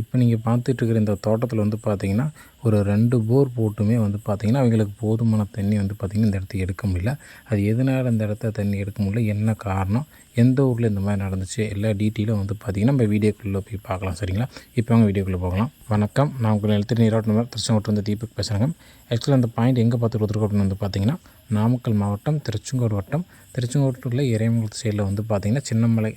இப்போ நீங்கள் பார்த்துட்ருக்கிற இந்த தோட்டத்தில் வந்து பார்த்தீங்கன்னா ஒரு ரெண்டு போர் போட்டுமே வந்து பார்த்திங்கன்னா அவங்களுக்கு போதுமான தண்ணி வந்து பார்த்திங்கன்னா இந்த இடத்துக்கு எடுக்க முடியல. அது எதனால் இந்த இடத்த தண்ணி எடுக்க முடியல? என்ன காரணம்? எந்த ஊரில் இந்த மாதிரி நடந்துச்சு? எல்லா டீட்டெயிலும் வந்து பார்த்திங்கன்னா நம்ம வீடியோக்குள்ளே போய் பார்க்கலாம் சரிங்களா? இப்போ அவங்க வீடியோக்குள்ளே போகலாம். வணக்கம். நான் உங்களை எழுத்து நீராட்டம் திருச்செங்கோட்டு வந்து தீபக் பேசுகிறேங்க ஆக்சுவலாக அந்த பாயிண்ட் எங்கே பார்த்து கொடுத்துருக்கோம் அப்படின்னு வந்து பார்த்தீங்கன்னா நாமக்கல் மாவட்டம் திருச்செங்கோடு வட்டம். திருச்செங்கோட்டில் இறைமுகத்து சைடில் வந்து பார்த்திங்கன்னா சின்னமலை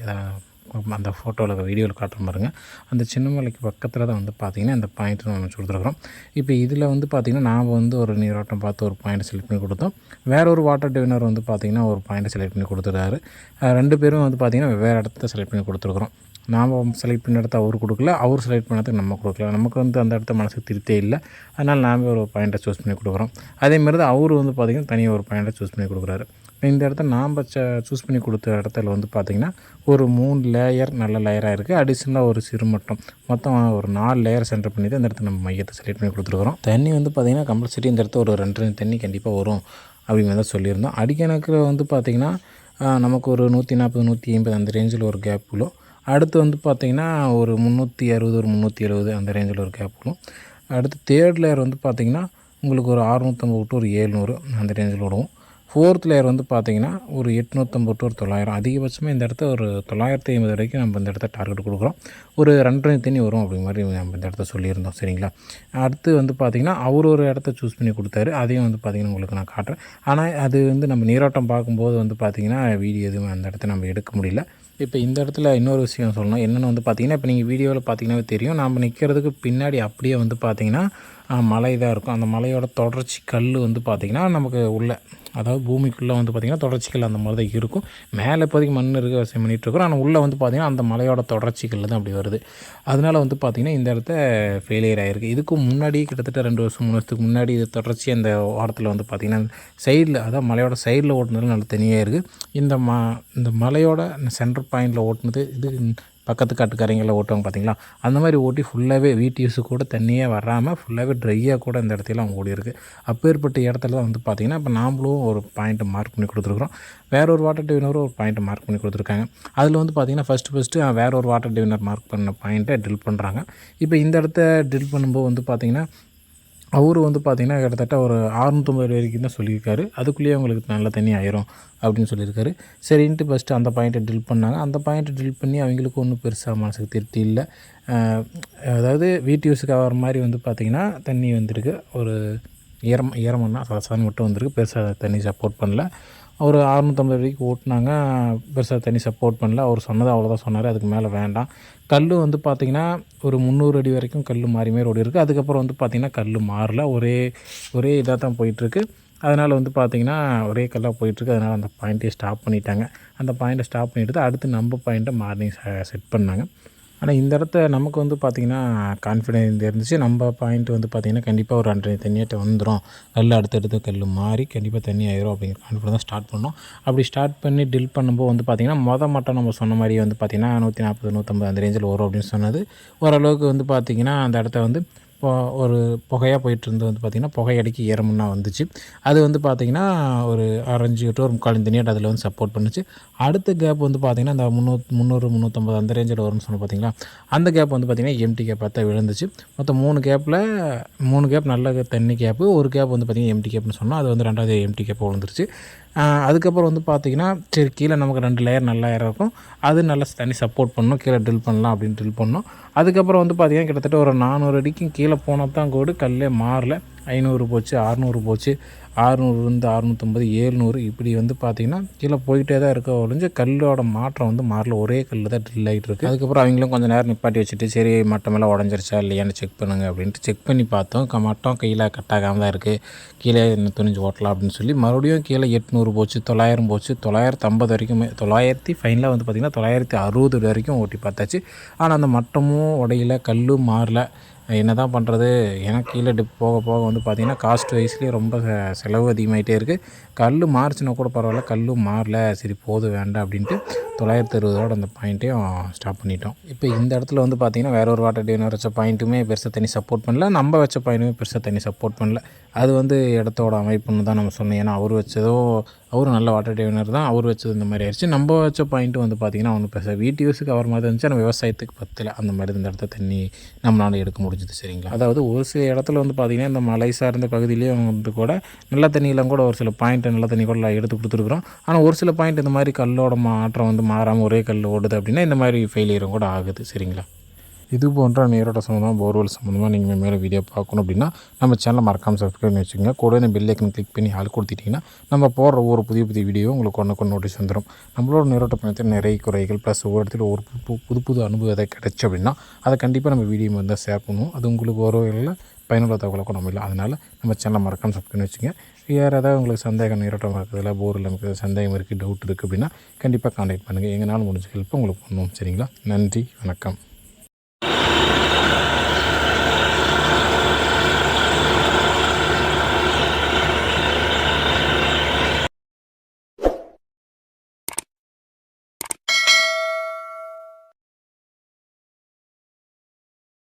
அந்த ஃபோட்டோவில் வீடியோவில் காட்டுற பாருங்க. அந்த சின்னமலைக்கு பக்கத்தில் தான் வந்து பார்த்திங்கன்னா இந்த பாயிண்ட் நம்ம கொடுத்துருக்குறோம். இப்போ இதில் வந்து பார்த்திங்கன்னா நாம் வந்து ஒரு நீரோட்டம் பார்த்து ஒரு பாயிண்ட் செலக்ட் பண்ணி கொடுத்தோம். வேற ஒரு வாட்டர் டிவினர் வந்து பார்த்திங்கன்னா ஒரு பாயிண்ட் செலக்ட் பண்ணி கொடுத்துருக்காரு ரெண்டு பேரும் வந்து பார்த்திங்கன்னா வெவ்வேறு இடத்த செலக்ட் பண்ணி கொடுத்துருக்குறோம். நாம் செலக்ட் பண்ண இடத்த அவர் கொடுக்கல. அவர் செலக்ட் பண்ணதுக்கு நம்ம கொடுக்கல. நமக்கு வந்து அந்த இடத்த மனசுக்கு திருத்தே இல்லை. அதனால் நாம் ஒரு பாயிண்ட்டை சூஸ் பண்ணி கொடுக்குறோம். அதேமாதிரி தான் அவர் வந்து பார்த்திங்கன்னா தனியாக ஒரு பாயிண்ட்டை சூஸ் பண்ணி கொடுக்குறாரு. இந்த இடத்த நாம் சூஸ் பண்ணி கொடுத்த இடத்துல வந்து பார்த்திங்கன்னா ஒரு மூணு லேயர் நல்ல லேயராக இருக்குது அடிஷ்னலாக ஒரு சிறுமட்டம் மொத்தம் ஒரு நாலு லேயர் சென்டர் பண்ணி தான் இந்த இடத்த நம்ம மையத்தை செலக்ட் பண்ணி கொடுத்துருக்குறோம். தண்ணி வந்து பார்த்திங்கன்னா கம்பல்சரி இந்த இடத்த ஒரு ரெண்டு ரெண்டு தண்ணி கண்டிப்பாக வரும். அப்படிங்கிறத தான் சொல்லியிருந்தோம். அடிக்கணக்கில் வந்து பார்த்திங்கன்னா நமக்கு ஒரு நூற்றி நாற்பது நூற்றி ஐம்பது அந்த ரேஞ்சில் ஒரு கேப் விழும் அடுத்து வந்து பார்த்திங்கன்னா ஒரு முந்நூற்றி அறுபது ஒரு முந்நூற்றி எழுபது அந்த ரேஞ்சில் ஒரு கேப் விழும் அடுத்து தேர்ட் லேயர் வந்து பார்த்திங்கன்னா உங்களுக்கு ஒரு அறுநூற்றம்பது டு ஒரு ஏழ்நூறு அந்த ரேஞ்சில் விடுவோம் ஃபோர்த் லேயர் வந்து பார்த்தீங்கன்னா ஒரு எட்நூற்றம்பது டு ஒரு தொள்ளாயிரம். அதிகபட்சமாக இந்த இடத்த ஒரு தொள்ளாயிரத்தி ஐம்பது வரைக்கும் நம்ம இந்த இடத்த டார்கெட் கொடுக்குறோம். ஒரு ரெண்டரை தண்ணி வரும் அப்படிங்கிற மாதிரி நம்ம இந்த இடத்த சொல்லியிருந்தோம். சரிங்களா? அடுத்து வந்து பார்த்திங்கன்னா அவர் ஒரு இடத்த சூஸ் பண்ணி கொடுத்தாரு. அதையும் வந்து பார்த்திங்கன்னா உங்களுக்கு நான் காட்டுறேன். ஆனால் அது வந்து நம்ம நீரோட்டம் பார்க்கும்போது வந்து பார்த்திங்கன்னா வீடியோ எதுவும் அந்த இடத்த நம்ம எடுக்க முடியல. இப்போ இந்த இடத்துல இன்னொரு விஷயம் சொல்லணும். என்னென்னு வந்து பார்த்திங்கன்னா இப்போ நீங்கள் வீடியோவில் பார்த்தீங்கன்னாவே தெரியும். நம்ம நிற்கிறதுக்கு பின்னாடி அப்படியே வந்து பார்த்திங்கன்னா மலை தான் இருக்கும். அந்த மலையோட தொடர்ச்சி கல் வந்து பார்த்திங்கன்னா நமக்கு உள்ள அதாவது பூமிக்குள்ளே வந்து பார்த்திங்கன்னா தொடர்ச்சிகள் அந்த மாதிரி தான் இருக்கும். மேலே இப்போதைக்கு மண் இருக்க விவசாயம் பண்ணிகிட்டு ஆனால் உள்ளே வந்து பார்த்திங்கன்னா அந்த மலையோட தொடர்ச்சிகள் தான் அப்படி வருது. அதனால் வந்து பார்த்திங்கன்னா இந்த இடத்த ஃபெயிலியர் ஆகிருக்கு இதுக்கு முன்னாடி கிட்டத்தட்ட ரெண்டு வருஷம் மூணு வருஷத்துக்கு முன்னாடி இது தொடர்ச்சி அந்த ஓரத்தில் வந்து பார்த்திங்கன்னா சைடில் அதாவது மலையோட சைடில் ஓட்டுனது நல்ல தனியாக இருக்குது இந்த ம இந்த மலையோட சென்டர் பாயிண்டில் ஓட்டுனது இது பக்கத்து காட்டுக்காரங்களை ஓட்டுவாங்க பார்த்தீங்களா? அந்த மாதிரி ஓட்டி ஃபுல்லாகவே வீட்டு யூஸு கூட தண்ணியே வராமல் ஃபுல்லாகவே ட்ரையாக கூட இந்த இடத்துல அவங்க ஓடி இருக்குது அப்பேற்பட்ட இடத்துல தான் வந்து பார்த்திங்கன்னா இப்போ நாமளும் ஒரு பாயிண்ட்டை மார்க் பண்ணி கொடுத்துருக்குறோம். வேற ஒரு வாட்டர் டிவினரும் ஒரு பாயிண்ட் மார்க் பண்ணி கொடுத்துருக்காங்க. அதில் வந்து பார்த்திங்கன்னா ஃபஸ்ட்டு ஃபஸ்ட்டு வேற ஒரு வாட்டர் டிவினர் மார்க் பண்ண பாயிண்ட்டை ட்ரில் பண்ணுறாங்க இப்போ இந்த இடத்த ட்ரில் பண்ணும்போது வந்து பார்த்திங்கன்னா அவரு வந்து பார்த்திங்கன்னா கிட்டத்தட்ட ஒரு ஆறுநூற்றம்பது வரைக்கும் தான் சொல்லியிருக்காரு. அதுக்குள்ளேயே அவங்களுக்கு நல்ல தண்ணி ஆயிரும் அப்படின்னு சொல்லியிருக்காரு. சரின்ட்டு ஃபஸ்ட்டு அந்த பாயிண்ட்டை ட்ரில் பண்ணாங்க. அந்த பாயிண்ட்டை ட்ரில் பண்ணி அவங்களுக்கு ஒன்றும் பெருசாக மனசுக்கு திருப்தி இல்லை. அதாவது வீட்டு யூஸுக்கு ஆகிற மாதிரி வந்து பார்த்திங்கன்னா தண்ணி வந்திருக்கு. ஒரு ஈரம் ஈரமன்னா சாதாரண மட்டும் வந்திருக்கு. பெருசாக தண்ணி சப்போர்ட் பண்ணல. ஒரு அறுநூத்தம்பது வரைக்கும் ஓட்டினாங்க. பெருசாக தனி சப்போர்ட் பண்ணல. அவர் சொன்னது அவ்வளோதான் சொன்னார். அதுக்கு மேலே வேண்டாம். கல் வந்து பார்த்திங்கன்னா ஒரு முந்நூறு அடி வரைக்கும் கல் மாறி மாறி ஓடி இருக்குது அதுக்கப்புறம் வந்து பார்த்திங்கன்னா கல் மாறல. ஒரே ஒரே இதாக தான் போயிட்டுருக்கு அதனால் வந்து பார்த்திங்கன்னா ஒரே கல்லாக போயிட்டுருக்கு அதனால் அந்த பாயிண்ட்டே ஸ்டாப் பண்ணிட்டாங்க. அந்த பாயிண்ட்டை ஸ்டாப் பண்ணிட்டு அடுத்து நம்ம பாயிண்ட்டை மார்னிங் செட் பண்ணாங்க. ஆனால் இந்த இடத்த நமக்கு வந்து பார்த்திங்கன்னா கான்ஃபிடென்ட் இருந்துச்சு நம்ம பாயிண்ட் வந்து பார்த்திங்கன்னா கண்டிப்பாக ஒரு ரெண்டரை தண்ணியாட்ட வந்துடும் கல் அடுத்தடுத்து கல் மாறி கண்டிப்பாக தண்ணி ஆயிரும் அப்படிங்கிற கான்ஃபிடென்ட் தான் ஸ்டார்ட் பண்ணோம். அப்படி ஸ்டார்ட் பண்ணி டில் பண்ணும்போது வந்து பார்த்திங்கன்னா மொதல் மட்டும் நம்ம சொன்ன மாதிரி வந்து பார்த்திங்கன்னா நூற்றி நாற்பது நூற்றம்பது அந்த ரேஞ்சில் வரும் அப்படின்னு சொன்னது. ஓரளவுக்கு வந்து பார்த்திங்கன்னா அந்த இடத்த வந்து ஒரு புகையாக போயிட்டுருந்து வந்து பார்த்திங்கன்னா புகை அடிக்கி ஏறமுன்னா வந்துச்சு. அது வந்து பார்த்திங்கன்னா ஒரு அரைஞ்சு டு ஒரு முக்கால் தனியாட்டு அதில் வந்து சப்போர்ட் பண்ணுச்சு. அடுத்த கேப் வந்து பார்த்திங்கன்னா அந்த முந்நூறு முந்நூறு முந்நூற்றம்பது அந்த ரேஞ்சில் வரும்னு சொன்ன பார்த்திங்களா அந்த கேப் வந்து பார்த்திங்கன்னா எம்டி கேப் பார்த்தா விழுந்துச்சு. மொத்தம் மூணு கேப்பில் மூணு கேப் நல்ல தண்ணி கேப்பு ஒரு கேப் வந்து பார்த்திங்கன்னா எம்டி கேப்னு சொன்னால் அது வந்து ரெண்டாவது எம்டி கேப் விழுந்துருச்சு. அதுக்கப்புறம் வந்து பார்த்திங்கன்னா சரி கீழே நமக்கு ரெண்டு லேயர் நல்ல லேயர் இருக்கும். அது நல்லா தண்ணி சப்போர்ட் பண்ணணும். கீழே ட்ரில் பண்ணலாம் அப்படின்னு ட்ரில் பண்ணோம். அதுக்கப்புறம் வந்து பார்த்திங்கன்னா கிட்டத்தட்ட ஒரு நானூறு அடிக்கும் கீழே போனால் தான் கூட கல்லே மாறல. ஐநூறு போச்சு அறநூறு போச்சு. அறுநூறுலேருந்து அறுநூற்றம்பது ஏழ்நூறு இப்படி வந்து பார்த்திங்கன்னா கீழே போயிட்டே தான் இருக்க ஒழிஞ்சு கல்லோட மாற்றம் வந்து மாறல. ஒரே கல் தான் ட்ரில் ஆகிட்டு இருக்குது அதுக்கப்புறம் அவங்களும் கொஞ்சம் நேரம் நிப்பாட்டி வச்சுட்டு சரி மட்டமெல்லாம் உடஞ்சிருச்சா இல்லையான்னு செக் பண்ணுங்க அப்படின்ட்டு செக் பண்ணி பார்த்தோம். க- மட்டம் கையில் கட்டாகாமல் தான் இருக்குது கீழே துணிஞ்சு ஓட்டலாம் அப்படின்னு சொல்லி மறுபடியும் கீழே எட்நூறு போச்சு தொள்ளாயிரம் போச்சு. தொள்ளாயிரத்து ஐம்பது வரைக்கும் தொள்ளாயிரத்தி ஃபைனலாக வந்து பார்த்திங்கன்னா தொள்ளாயிரத்தி அறுபது வரைக்கும் ஓட்டி பார்த்தாச்சு. ஆனால் அந்த மட்டமும் உடையில கல்லும் மாறல. என்ன தான் பண்ணுறது எனக்கு கீழே டிப் போக போக வந்து பார்த்திங்கன்னா காஸ்ட் வைஸ்லேயே ரொம்ப செலவு அதிகமாகிட்டே இருக்குது கல் மாறுச்சுன்னா கூட பரவாயில்ல. கல்லும் மாறல. சரி போதும் வேண்டாம் அப்படின்ட்டு தொள்ளாயிரத்தி அறுபதோட அந்த பாயிண்ட்டையும் ஸ்டாப் பண்ணிட்டோம். இப்போ இந்த இடத்துல வந்து பார்த்திங்கன்னா வேற ஒரு வாட்டர் டியூனர் வச்ச பாயிண்ட்டுமே பெருசாக தண்ணி சப்போர்ட் பண்ணல. நம்ம வச்ச பாயிண்ட்டுமே பெருசாக தண்ணி சப்போர்ட் பண்ணல. அது வந்து இடத்தோட அமைப்புன்னு தான் நம்ம சொன்னோம். ஏன்னா அவர் வச்சதோ அவரும் நல்ல வாட்டர் டேவினர் தான் அவர் வச்சது இந்த மாதிரி ஆயிடுச்சு. நம்ம வச்ச பாயிண்ட் வந்து பார்த்திங்கன்னா ஒன்றும் பேச வீட்டு யூஸுக்கு அவர் மாதிரி இருந்துச்சு ஆனால் விவசாயத்துக்கு பத்தல. அந்த மாதிரி இந்த இடத்த தண்ணி நம்மளால் எடுக்க முடிஞ்சுது சரிங்களா? அதாவது ஒரு சில இடத்துல வந்து பார்த்திங்கன்னா இந்த மலை சார்ந்த பகுதியிலேயே வந்து கூட நல்ல தண்ணியெலாம் கூட ஒரு சில பாயிண்ட் நல்ல தண்ணி கூட எடுத்து கொடுத்துருக்குறோம். ஆனால் ஒரு சில பாயிண்ட் இந்த மாதிரி கல்லோட மாற்றம் வந்து மாறாமல் ஒரே கல் ஓடுது அப்படின்னா இந்த மாதிரி ஃபெயிலியரும் கூட ஆகுது சரிங்களா? இது போன்ற நீரோட சம்மந்தமாக போர்வெல் சம்மந்தமாக நீங்கள் மேலே வீடியோ பார்க்கணும் அப்படின்னா நம்ம சேனலை மறக்காமல் சப்ஸ்கிரைப் பண்ணி வச்சுக்கோங்க. கூட பெல் ஐக்கன் கிளிக் பண்ணி ஆள் கொடுத்துட்டிங்கன்னா நம்ம போடுற ஒவ்வொரு புதிய புதிய வீடியோ உங்களுக்கு ஒன்று கொண்டு நோட்டீஸ் வந்துடும் நம்மளோட நீரோட்ட பயணத்தில் நிறைய குறைகள் ப்ளஸ் ஒவ்வொரு இடத்துல ஒரு புது புது புது அனுபவம் எதாவது கிடச்சி அப்படின்னா அதை கண்டிப்பாக நம்ம வீடியோ வந்து ஷேர் பண்ணுவோம். அது உங்களுக்கு ஒரு வகையில் பயனுள்ள தகவலை கொண்டு இல்லை. அதனால் நம்ம சேனலை மறக்காமல் சப்ஸ்கிரைப் பண்ணி வச்சுங்க வேறு ஏதாவது உங்களுக்கு சந்தேகம் நீரோட்டம் இருக்கிறதுல போரில் நமக்கு சந்தேகம் இருக்குது டவுட் இருக்குது அப்படின்னா கண்டிப்பாக காண்டாக்ட் பண்ணுங்கள் எங்களால் முடிஞ்ச ஹெல்ப் உங்களுக்கு பண்ணுவோம். சரிங்களா? நன்றி வணக்கம்.